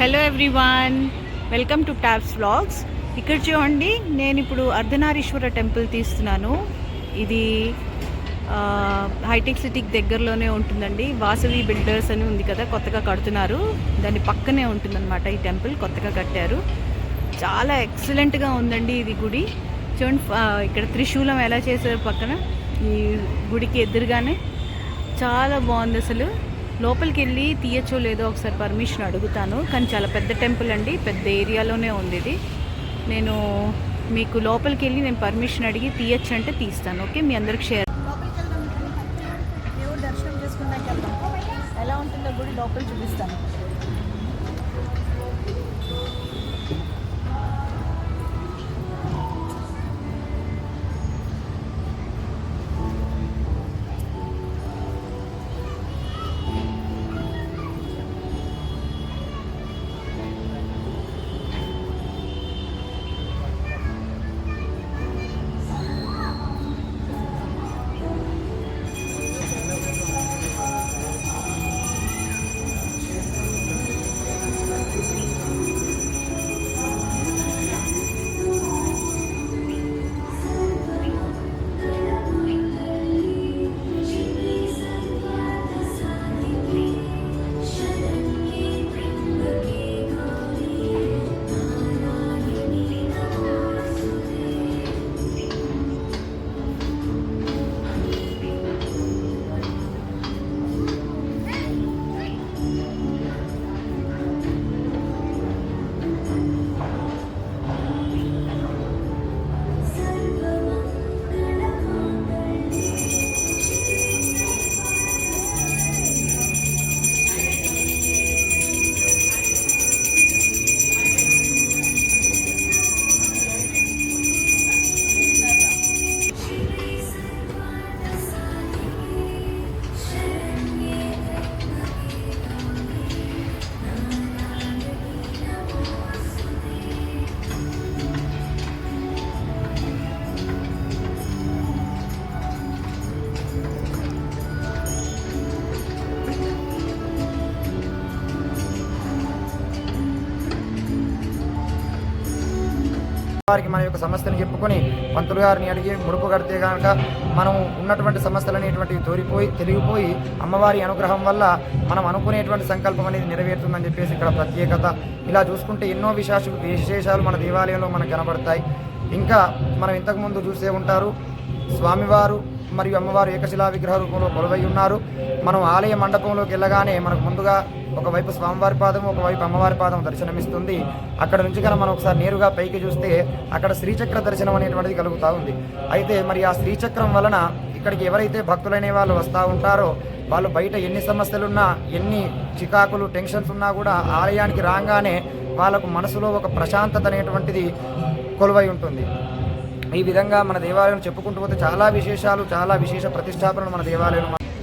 Hello everyone welcome to tops vlogs ఇక్కడ చూడండి నేను ఇప్పుడు అర్ధనారీశ్వర టెంపుల్ తీస్తున్నాను. ఇది హైటెక్ సిటీకి దగ్గరలోనే ఉంటుందండి. వాసవి బిల్డర్స్ అని ఉంది కదా కొత్తగా కడుతున్నారు. దాని పక్కనే ఉంటుందన్నమాట ఈ టెంపుల్ కొత్తగా కట్టారు. చాలా ఎక్సలెంట్గా ఉందండి ఇది గుడి. చూడండి ఇక్కడ త్రిశూలం ఎలా చేశారు పక్కన? ఈ గుడికి ఎదురుగానే. చాలా బాగుంది అసలు. లోపలికి వెళ్ళి తీయచ్చో లేదో ఒకసారి పర్మిషన్ అడుగుతాను కానీ చాలా పెద్ద టెంపుల్ అండి పెద్ద ఏరియాలోనే ఉంది ఇది. నేను మీకు లోపలికి వెళ్ళి నేను పర్మిషన్ అడిగి తీయచ్చు అంటే తీస్తాను ఓకే? మీ అందరికి షేర్ దేవుడు దర్శనం చేసుకున్నాక ఎలా ఉంటుందో గుడి లోపల చూపిస్తాను. వారికి మన యొక్క సమస్యను చెప్పుకొని పంతులు గారిని అడిగి ముడుపు కడితే కనుక మనం ఉన్నటువంటి సమస్యలు అనేటువంటివి తోరిపోయి తెలిగిపోయి అమ్మవారి అనుగ్రహం వల్ల మనం అనుకునేటువంటి సంకల్పం అనేది నెరవేరుతుందని చెప్పేసి ఇక్కడ ప్రత్యేకత. ఇలా చూసుకుంటే ఎన్నో విశేష విశేషాలు మన దేవాలయంలో మనకు కనబడతాయి. ఇంకా మనం ఇంతకుముందు చూసే ఉంటారు స్వామివారు మరియు అమ్మవారు ఏకశిలా విగ్రహ రూపంలో కొలువై ఉన్నారు. మనం ఆలయ మండపంలోకి వెళ్ళగానే మనకు ముందుగా ఒకవైపు స్వామివారి పాదం ఒకవైపు అమ్మవారి పాదం దర్శనమిస్తుంది. అక్కడ నుంచి కనుక మనం ఒకసారి నేరుగా పైకి చూస్తే అక్కడ శ్రీచక్ర దర్శనం అనేటువంటిది కలుగుతూ ఉంది. అయితే మరి ఆ శ్రీచక్రం వలన ఇక్కడికి ఎవరైతే భక్తులైన వాళ్ళు వస్తూ ఉంటారో వాళ్ళు బయట ఎన్ని సమస్యలున్నా ఎన్ని చికాకులు టెన్షన్స్ ఉన్నా కూడా ఆలయానికి రాగానే వాళ్ళకు మనసులో ఒక ప్రశాంతత అనేటువంటిది కొలువై ఉంటుంది. ఈ విధంగా మన దేవాలయం చెప్పుకుంటూ పోతే చాలా విశేషాలు చాలా విశేష ప్రతిష్టాపనలు మన దేవాలయం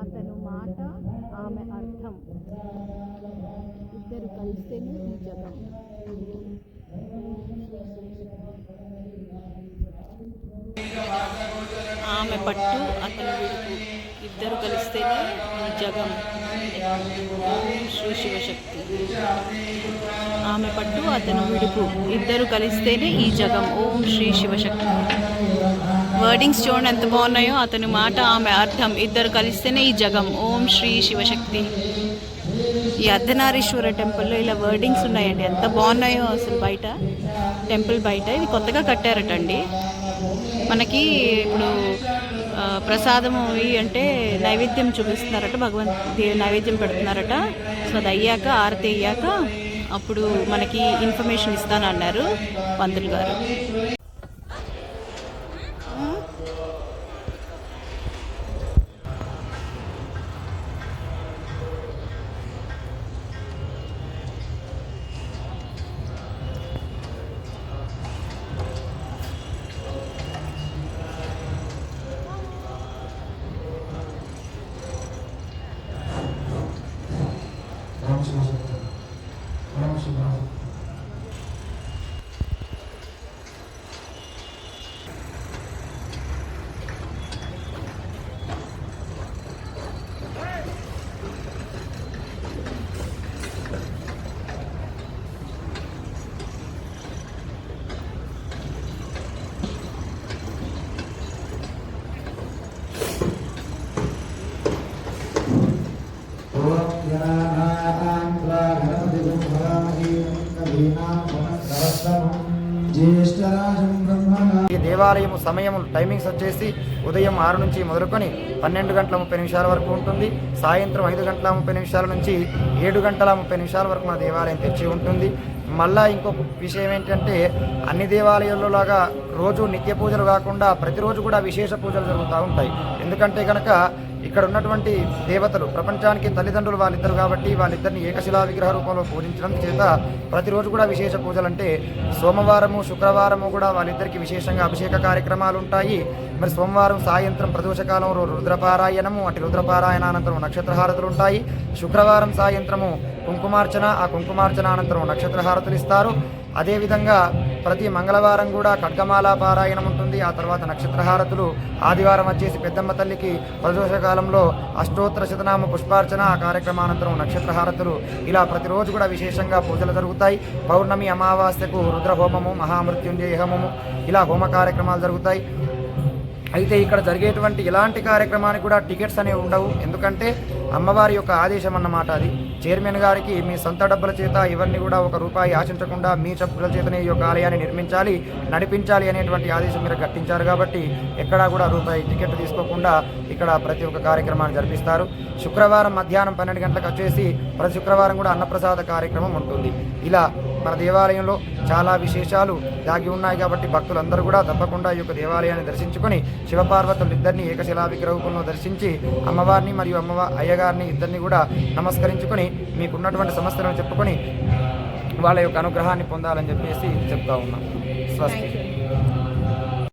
అతను మాట ఆమె అర్థం. ఇద్దరు కలిస్తేనే ఈ జగం. ఆమె పట్టు అతను విడుపు అందరూ కలిస్తేనే ఈ జగం ఓం శ్రీ శివశక్తి ఆమె పట్టు అతను విడుపు. ఇద్దరు కలిస్తేనే ఈ జగం. ఓం శ్రీ శివశక్తి. వర్డింగ్స్ చూడండి ఎంత బాగున్నాయో. అతని మాట ఆమె అర్థం. ఇద్దరు కలిస్తేనే ఈ జగం. ఓం శ్రీ శివశక్తి. ఈ అర్ధనారీశ్వర టెంపుల్లో ఇలా వర్డింగ్స్ ఉన్నాయండి. ఎంత బాగున్నాయో అసలు బయట. టెంపుల్ బయట. ఇది కొత్తగా కట్టారటండి. మనకి ఇప్పుడు ఆ, ప్రసాదము అంటే నైవేద్యం చూపిస్తున్నారట భగవంతు నైవేద్యం పెడుతున్నారట. సో అది అయ్యాక ఆరతి అయ్యాక అప్పుడు మనకి ఇన్ఫర్మేషన్ ఇస్తానన్నారు పంతులు గారు. దేవాలయం సమయం టైమింగ్స్ వచ్చేసి ఉదయం ఆరు నుంచి మొదలుకొని పన్నెండు గంటల ముప్పై నిమిషాల వరకు ఉంటుంది. సాయంత్రం ఐదు గంటల ముప్పై నిమిషాల నుంచి ఏడు గంటల ముప్పై నిమిషాల వరకు మన దేవాలయం తెరిచి ఉంటుంది. మళ్ళా ఇంకొక విషయం ఏంటంటే అన్ని దేవాలయాల్లో లాగా రోజు నిత్య పూజలు కాకుండా ప్రతిరోజు కూడా విశేష పూజలు జరుగుతూ ఉంటాయి. ఎందుకంటే కనుక ఇక్కడ ఉన్నటువంటి దేవతలు ప్రపంచానికి తల్లిదండ్రులు వాళ్ళిద్దరు కాబట్టి వాళ్ళిద్దరిని ఏకశిలా విగ్రహ రూపంలో పూజించడం చేత ప్రతిరోజు కూడా విశేష పూజలు అంటే సోమవారము శుక్రవారము కూడా వాళ్ళిద్దరికి విశేషంగా అభిషేక కార్యక్రమాలు ఉంటాయి మరి సోమవారం సాయంత్రం ప్రదోషకాలం రోజు రుద్రపారాయణము అటు రుద్రపారాయణ అనంతరం నక్షత్రహారతులు ఉంటాయి శుక్రవారం సాయంత్రము కుంకుమార్చన ఆ కుంకుమార్చన అనంతరం నక్షత్రహారతులు ఇస్తారు అదేవిధంగా ప్రతి మంగళవారం కూడా ఖడ్గమాల పారాయణం ఉంటుంది. ఆ తర్వాత నక్షత్రహారతులు ఆదివారం వచ్చేసి పెద్దమ్మ తల్లికి ప్రదోషకాలంలో అష్టోత్తర శతనామ పుష్పార్చన ఆ కార్యక్రమానంతరం నక్షత్రహారతులు ఇలా ప్రతిరోజు కూడా విశేషంగా పూజలు జరుగుతాయి. పౌర్ణమి అమావాస్యకు రుద్రహోమము మహామృత్యుంజయ హోమము ఇలా హోమ కార్యక్రమాలు జరుగుతాయి. అయితే ఇక్కడ జరిగేటువంటి ఇలాంటి కార్యక్రమానికి కూడా టికెట్స్ అనేవి ఉండవు. ఎందుకంటే అమ్మవారి యొక్క ఆదేశం అన్నమాట అది. చైర్మన్ గారికి మీ సొంత డబ్బుల చేత ఇవన్నీ కూడా ఒక రూపాయి ఆశించకుండా మీ డబ్బుల చేతనే ఈ యొక్క ఆలయాన్ని నిర్మించాలి నడిపించాలి అనేటువంటి ఆదేశం మీరు గట్టించారు కాబట్టి ఎక్కడా కూడా రూపాయి టికెట్ తీసుకోకుండా ఇక్కడ ప్రతి ఒక్క కార్యక్రమాన్ని జరిపిస్తారు. శుక్రవారం మధ్యాహ్నం పన్నెండు గంటలకు వచ్చేసి ప్రతి శుక్రవారం కూడా అన్నప్రసాద కార్యక్రమం ఉంటుంది. ఇలా మన దేవాలయంలో చాలా విశేషాలు దాగి ఉన్నాయి కాబట్టి భక్తులందరూ కూడా తప్పకుండా ఈ యొక్క దేవాలయాన్ని దర్శించుకొని శివపార్వతులు ఇద్దరిని ఏకశిలా విగ్రహంలో దర్శించి అమ్మవారిని మరియు అమ్మవ గారిని ఇద్దరిని కూడా నమస్కరించుకొని మీకున్నటువంటి సమస్యలను చెప్పుకొని వాళ్ళ యొక్క అనుగ్రహాన్ని పొందాలని చెప్పేసి చెప్తా ఉన్నాం. స్వస్తి.